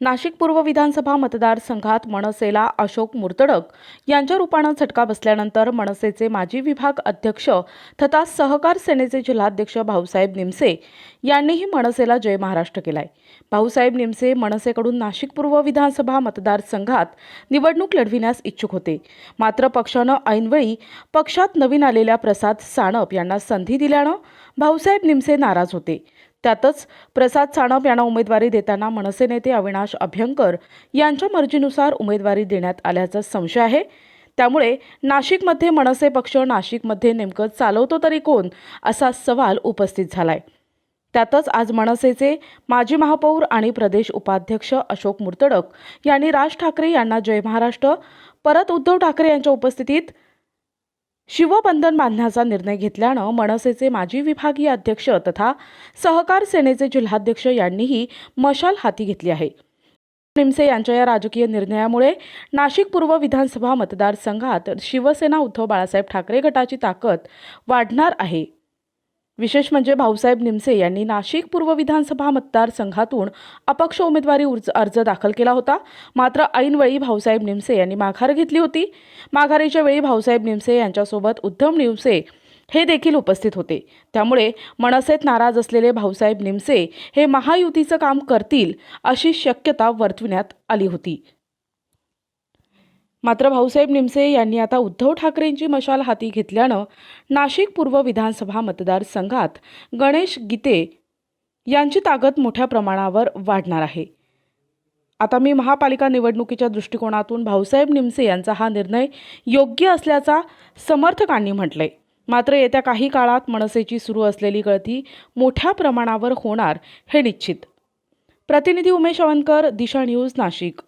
नाशिक पूर्व विधानसभा मतदारसंघात मनसेला अशोक मुर्तडक यांच्या रूपानं झटका बसल्यानंतर मनसेचे माजी विभाग अध्यक्ष तथा सहकार सेनेचे जिल्हाध्यक्ष भाऊसाहेब निमसे यांनीही मनसेला जय महाराष्ट्र केलाय. भाऊसाहेब निमसे मनसेकडून नाशिक पूर्व विधानसभा मतदारसंघात निवडणूक लढविण्यास इच्छुक होते. मात्र पक्षानं ऐनवेळी पक्षात नवीन आलेल्या प्रसाद साणप यांना संधी दिल्यानं भाऊसाहेब निमसे नाराज होते. त्यातच प्रसाद सानप यांना उमेदवारी देताना मनसे नेते अविनाश अभ्यंकर यांच्या मर्जीनुसार उमेदवारी देण्यात आल्याचा संशय आहे. त्यामुळे नाशिकमध्ये मनसे पक्ष नाशिकमध्ये नेमकं चालवतो तरी कोण असा सवाल उपस्थित झालाय. त्यातच आज मनसेचे माजी महापौर आणि प्रदेश उपाध्यक्ष अशोक मुर्तडक यांनी राज ठाकरे यांना जय महाराष्ट्र परत उद्धव ठाकरे यांच्या उपस्थितीत शिवबंधन बांधण्याचा निर्णय घेतल्यानं मनसेचे माजी विभागीय अध्यक्ष तथा सहकार सेनेचे जिल्हाध्यक्ष यांनीही मशाल हाती घेतली आहे. निमसे यांच्या या राजकीय निर्णयामुळे नाशिक पूर्व विधानसभा मतदारसंघात शिवसेना उद्धव बाळासाहेब ठाकरे गटाची ताकद वाढणार आहे. विशेष म्हणजे भाऊसाहेब निमसे यांनी नाशिक पूर्व विधानसभा मतदारसंघातून अपक्ष उमेदवारी उर्ज अर्ज दाखल केला होता. मात्र ऐनवेळी भाऊसाहेब निमसे यांनी माघार घेतली होती. माघारीच्या वेळी भाऊसाहेब निमसे यांच्यासोबत उद्धव निमसे हे देखील उपस्थित होते. त्यामुळे मनसेत नाराज असलेले भाऊसाहेब निमसे हे महायुतीचं काम करतील अशी शक्यता वर्तविण्यात आली होती. मात्र भाऊसाहेब निमसे यांनी आता उद्धव ठाकरेंची मशाल हाती घेतल्यानं नाशिक पूर्व विधानसभा मतदारसंघात गणेश गीते यांची ताकद मोठ्या प्रमाणावर वाढणार आहे. आता मी महापालिका निवडणुकीच्या दृष्टिकोनातून भाऊसाहेब निमसे यांचा हा निर्णय योग्य असल्याचा समर्थकांनी म्हटलंय. मात्र येत्या काही काळात मनसेची सुरू असलेली गळती मोठ्या प्रमाणावर होणार हे निश्चित. प्रतिनिधी उमेश अवनकर दिशा न्यूज नाशिक.